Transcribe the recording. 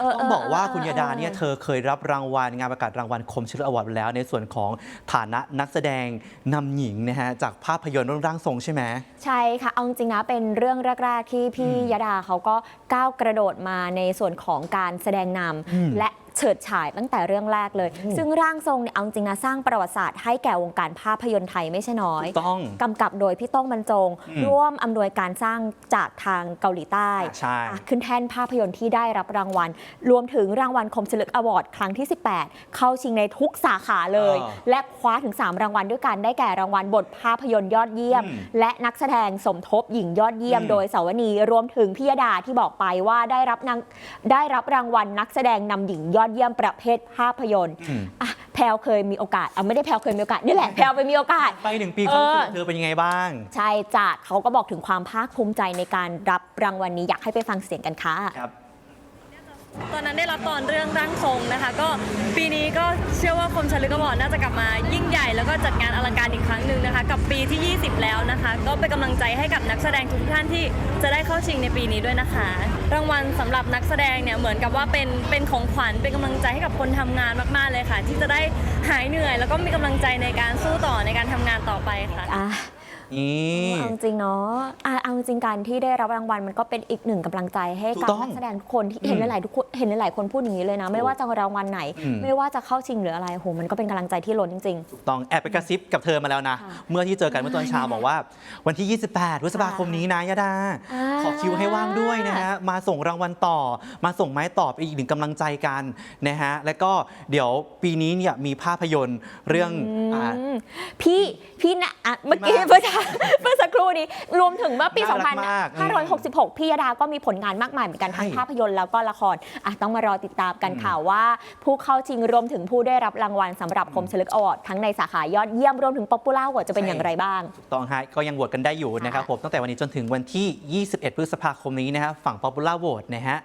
เออต้องบอกว่าเออคุณยาดาเนี่ยเออเธอเคยรับรางวัลงานประกาศรางวัลคมชื่ออวอร์ดแล้ว ในส่วนของฐานะนักแสดงนำหญิงนะฮะจากภาพยนตร์เรื่องร่างทรงใช่ไหม ใช่ค่ะ เอาจริงๆนะ เป็นเรื่องแรก ๆ ที่พี่อืมยดาเขาก็ก้าวกระโดดมาในส่วนของการแสดงนอืมำและ เฉิดฉายตั้งแต่เรื่องแรกเลยอืมซึ่งร่างทรงเนี่ยเอาจริงนะสร้างประวัติศาสตร์ให้แก่วงการภาพยนตร์ไทยไม่ใช่น้อย ถูกต้องกำกับโดยพี่โต้งบรรจงอืมร่วมอำนวยการสร้างจากทางเกาหลีใต้ใช่ อะขึ้นแท่นภาพยนตร์ที่ได้รับรางวัล รวมถึงรางวัลคมฉลึกอวอร์ดครั้งที่ 18 เข้าชิงในทุกสาขาเลย อ่าและคว้าถึง 3 รางวัลด้วยกันได้แก่รางวัลบทภาพยนตร์ยอดเยี่ยม อืมและนักแสดงสมทบหญิงยอดเยี่ยม อืม โดยสาวนีรวมถึงพิยดาที่บอกไปว่าได้รับนางได้รับรางวัลนักแสดงนำหญิงยอดเยี่ยมประเภทภาพยนตร์อืมอะแพลวเคยมีโอกาสเอาไม่ได้แพลวเคยมีโอกาสนี่แหละแพลวไปมีโอกาส ไปหนึ่งปีเอความอรู้สึกของเธอเป็นยังไงบ้าง ใช่จ้ะเขาก็บอกถึงความภาคภูมิใจในการรับรางวัลนี้อยากให้ไปฟังเสียงกันค่ะ ครับ ตอนนั้นได้รับตอนเรื่องร่างทรงนะคะ ก็ปีนี้ก็เชื่อว่าคมชลึกอวอร์ดน่าจะกลับมายิ่งใหญ่แล้วก็จัดงานอลังการอีกครั้งหนึ่งนะคะ กับปีที่ 20 แล้วนะคะ ก็เป็นกำลังใจให้กับนักแสดงทุกท่านที่จะได้เข้าชิงในปีนี้ด้วยนะคะ รางวัลสำหรับนักแสดงเนี่ยเหมือนกับว่าเป็นเป็นของขวัญเป็นกำลังใจให้กับคนทำงานมากๆเลยค่ะ ที่จะได้หายเหนื่อย แล้วก็มีกำลังใจในการสู้ต่อในการทำงานต่อไปค่ะ อะ นี่ เอาจริงเนาะอะเอาจริงการที่ได้รับรางวัลมันก็เป็นอีกหนึ่งกำลังใจให้ถูกับกต้องนักแสดงทุกคนที่เห็นอืมหลายๆทุกคนเห็นหลายๆคนพูดอย่างนี้เลยนะ ไม่ว่าจะรางวัลไหน อืม ไม่ว่าจะเข้าชิงหรืออะไรโหมันก็เป็นกำลังใจที่ล้นจริง ถูกต้องแอบไปกระซิบกับเธอมาแล้วนะ ค่ะเมื่อที่เจอกันเมื่อตอนเช้าบอกว่า วันที่ 28พฤษภาคมนี้นะยาดา อ่า ขอคิวให้ว่างด้วยนะฮะ มาส่งรางวัลต่อ มาส่งไม้ต่อไปนอีกหนึ่งกำลังใจกันนะฮะ แล้วก็เดี๋ยวปีนี้เนี่ยมีภาพยนตร์เรื่องๆ อ่า อืมพี่พี่นะอะเมื่อกี้มากเมื่อเช้าเมื่อสักครู่นี้ รวมถึงเมื่อปี น่ารักมาก2566 พี่ยดาก็มีผลงานมากมายเหมือนกันทั้งใช่ ภาพยนตร์แล้วก็ละครอะต้องมารอติดตามกันค่ะว่า ผู้เข้าชิงรวมถึงผู้ได้รับรางวัลสำหรับคมฉลึกอวอร์ดทั้งในสาขายอดเยี่ยมรวมถึงป๊อปปูล่าว่าจะเป็นอย่างไรบ้างถูกต้องฮะก็ยังโหวตกันได้อยู่นะครับค่ะ ผมตั้งแต่วันนี้จนถึงวันที่ 21 พฤษภาคมนี้นะฮะฝั่ง Popular Vote นะฮะ